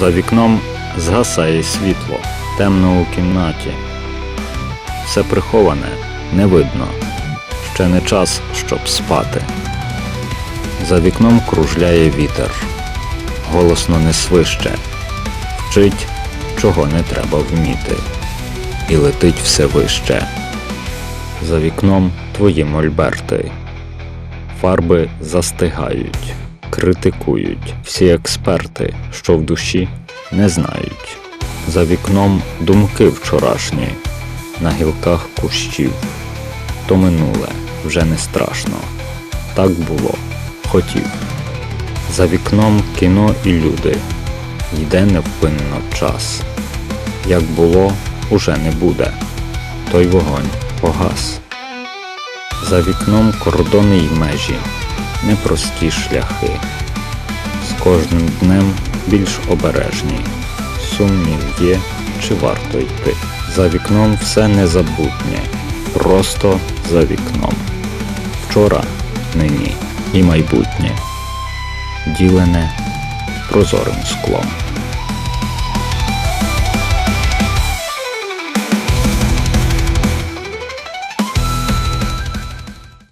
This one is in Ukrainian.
За вікном згасає світло, темно у кімнаті. Все приховане, не видно. Ще не час, щоб спати. За вікном кружляє вітер, голосно не свище, вчить, чого не треба вміти, і летить все вище. За вікном твої мольберти. Фарби застигають, критикують всі експерти, що в душі не знають. За вікном думки вчорашні, на гілках кущів. То минуле вже не страшно. Так було, хотів. За вікном кіно і люди. Йде невпинно час. Як було, уже не буде. Той вогонь погас. За вікном кордони й межі, непрості шляхи. З кожним днем більш обережні. Сумнів є, чи варто йти. За вікном все незабутнє, просто за вікном. Вчора, нині і майбутнє, ділене прозорим склом.